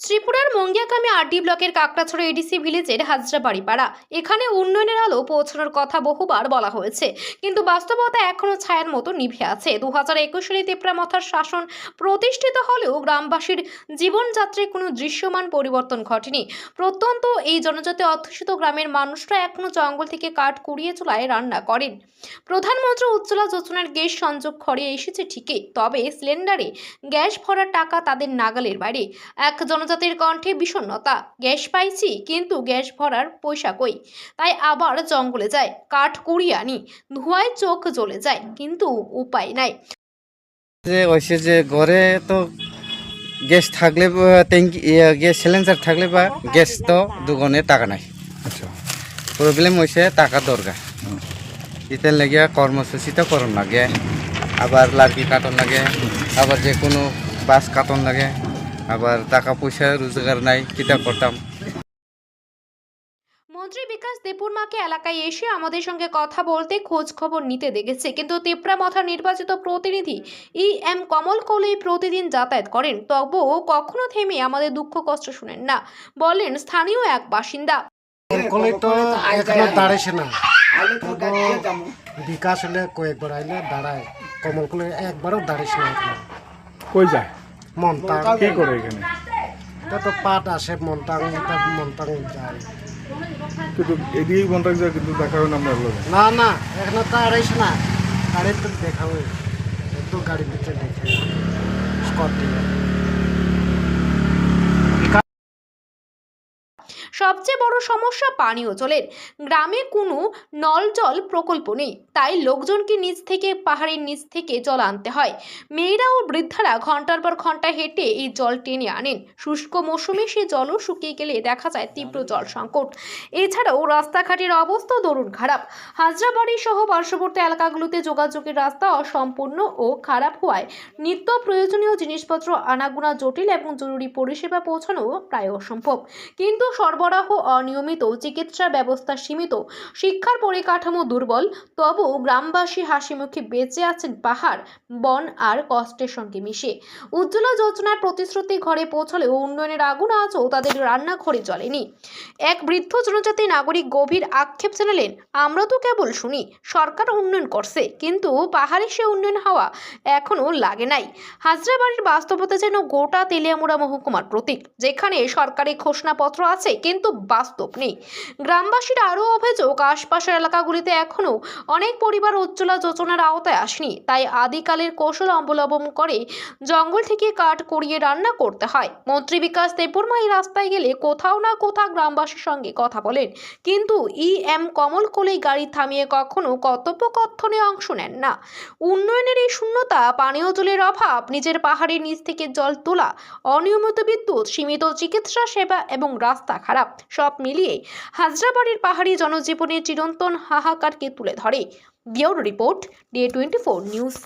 ত্রিপুরার মঙ্গিয়াকামী আরডি ব্লকের কাকড়াছড়া এডিসি ভিলেজের হাজরাবাড়ি পাড়া এখানে উন্নয়নের আলো পৌঁছানোর কথা বহুবার বলা হয়েছে। কিন্তু বাস্তবতা এখনও ছায়ার মতো নিভে আছে। দু হাজার একুশ সালে তেপ্রামথার শাসন প্রতিষ্ঠিত হলেও গ্রামবাসীর জীবনযাত্রায় কোনো দৃশ্যমান পরিবর্তন ঘটেনি। প্রত্যন্ত এই জনজাতি অধ্যুষিত গ্রামের মানুষরা এখনও জঙ্গল থেকে কাঠ কুড়িয়ে চলায় রান্না করেন। প্রধানমন্ত্রী উজ্জ্বলা যোজনার গ্যাস সংযোগ ঘরে এসেছে ঠিকই। তবে সিলিন্ডারে গ্যাস ভরার টাকা তাদের নাগালের বাইরে। এক জনজাতির কণ্ঠে বিষণ্ণতা গ্যাস পাইছি কিন্তু গ্যাস ভরার পয়সা কই? তাই আবার জঙ্গলে যায় কাঠ কুড়িয়ে আনি ধোঁয়ায় চোখ জ্বলে যায় কিন্তু উপায় নাই। যে ওইসে যে ঘরে তো গ্যাস থাকলে বা ট্যাঙ্কি ইয়ে, গ্যাস সিলিন্ডার থাকলে বা গ্যাস তো দুগুণে টাকা নাই। আচ্ছা। প্রবলেম হয়েছে টাকা দরকার। ইতার লাগে কর্মসূচি তো করণ লাগে আবার লার্কি কাটন লাগে আবার যে কোনো বাস কাটন লাগে। আবার টাকা পয়সা রোজগার নাই কিতা করতাম মন্ত্রী বিকাশ দেপুরমাকে এলাকায় এসে আমাদের সঙ্গে কথা বলতে খোঁজ খবর নিতে দেখেছে। কিন্তু তেপ্রামথা নির্বাচিত প্রতিনিধি ই এম কমল কৌলেই প্রতিদিন যাতায়াত করেন। তবুও কখনো থেমে আমাদের দুঃখ কষ্ট শুনেন না। বলেন স্থানীয় এক বাসিন্দা। কলে দাঁড়াইছে না। বিকাশ হলে কয়েকবার আইলে দাঁড়ায়। কমল কলে একবারও দাঁড়াইছে না কই যায়? মন্তাং। কি করে এখানে? এটা তো পাট আসে মন্টাং এটা মন্তাং যায়। কিন্তু এদিকেই মন্টাং যায় কিন্তু দেখা হয় না আপনার না না এখনও দাঁড়াইছে না। গাড়ি তো দেখা হয়। একটু গাড়ির ভিতরে দেখে। স্কটিয়া সবচেয়ে বড় সমস্যা পানীয় জলের। গ্রামে কোনো নল জল প্রকল্প নেই, তাই লোকজনকে নিচ থেকে, পাহাড়ের নিচ থেকে জল আনতে হয়। মেয়েরা ও বৃদ্ধারা ঘণ্টার পর ঘণ্টা হেঁটে এই জল টেনে আনেন। শুষ্ক মৌসুমে সে জলও শুকিয়ে গেলে দেখা যায় তীব্র জল সংকট। এছাড়াও রাস্তাঘাটের অবস্থা দরুন খারাপ। হাজরাবাড়ি সহ পার্শ্ববর্তী এলাকাগুলোতে যোগাযোগের রাস্তা অসম্পূর্ণ ও খারাপ হওয়ায় নিত্য প্রয়োজনীয় জিনিসপত্র, আনাগোনা জটিল এবং জরুরি পরিষেবা পৌঁছানো প্রায় অসম্ভব। কিন্তু সরবরাহ, অনিয়মিত চিকিৎসা ব্যবস্থা সীমিত, শিক্ষার পরিকাঠামো দুর্বল তবু গ্রামবাসী হাসিমুখে বেঁচে আছেন পাহাড়, বন আর কষ্টের সঙ্গে মিশে। উজ্জ্বলা যোজনার প্রতিশ্রুতি ঘরে পৌঁছলেও উন্নয়নের আগুন আজও তাদের রান্নাঘরে জ্বলেনি। এক বৃদ্ধ জনজাতি নাগরিক গভীর আক্ষেপ জানালেন, আমরা তো কেবল শুনি, সরকার উন্নয়ন করছে, কিন্তু পাহাড়ে সে উন্নয়ন হওয়া এখনও লাগে নাই। হাজরাবাড়ির বাস্তবতা যেন গোটা তেলিয়ামুড়া মহকুমার প্রতীক, যেখানে সরকারি ঘোষণাপত্র আছে কিন্তু বাস্তব নেই। গ্রামবাসীর আরও অভিযোগ, আশপাশের এলাকাগুলিতে এখনও অনেক পরিবার উজ্জ্বলা যোজনার আওতায় আসেনি। তাই আদিকালের কৌশল অবলম্বন করে জঙ্গল থেকে কাঠ করিয়ে রান্না করতে হয়। মন্ত্রী বিকাশ দেববর্মা এই রাস্তায় গেলে কোথাও না কোথাও গ্রামবাসীর সঙ্গে কথা বলেন। কিন্তু ই এম কমল কোলেই গাড়ি থামিয়ে কখনো কর্তব্যকথনে অংশ নেন না। উন্নয়নের এই শূন্যতা, পানীয় জলের অভাব, নিজের পাহাড়ের নিচ থেকে জল তোলা, অনিয়মিত বিদ্যুৎ, সীমিত চিকিৎসা সেবা এবং রাস্তা খারাপ সব মিলিয়ে হাজরাবাড়ির পাহাড়ি জনজীবনের চিরন্তন হাহাকারকে তুলে ধরে। Bureau report, day twenty four news.